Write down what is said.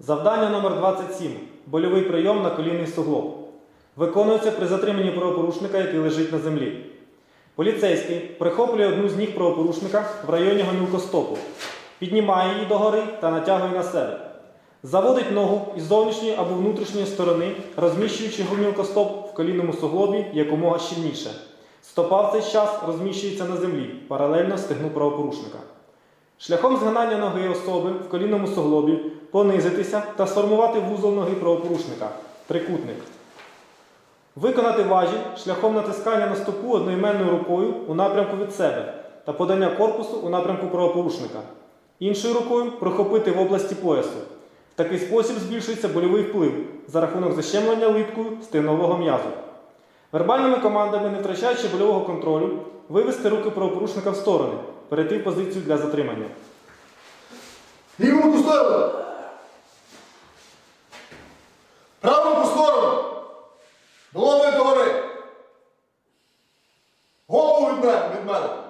Завдання номер 27. Больовий прийом на колінний суглоб. Виконується при затриманні правопорушника, який лежить на землі. Поліцейський прихоплює одну з ніг правопорушника в районі гомілкостопу, піднімає її догори та натягує на себе. Заводить ногу із зовнішньої або внутрішньої сторони, розміщуючи гомілкостоп в колінному суглобі якомога щільніше. Стопа в цей час розміщується на землі, паралельно стегну правопорушника. Шляхом згинання ноги особи в колінному суглобі понизитися та сформувати вузол ноги правопорушника трикутник. Виконати важіль шляхом натискання на стопу одноіменною рукою у напрямку від себе та подання корпусу у напрямку правопорушника. Іншою рукою прохопити в області поясу. В такий спосіб збільшується больовий вплив за рахунок защемлення литкою стегнового м'язу. Вербальними командами, не втрачаючи больового контролю, вивести руки правопорушника в сторони, перейти в позицію для затримання. Ліву руку сторону. Праву руку сторону. Долоною догори. Голову від мене, від мене.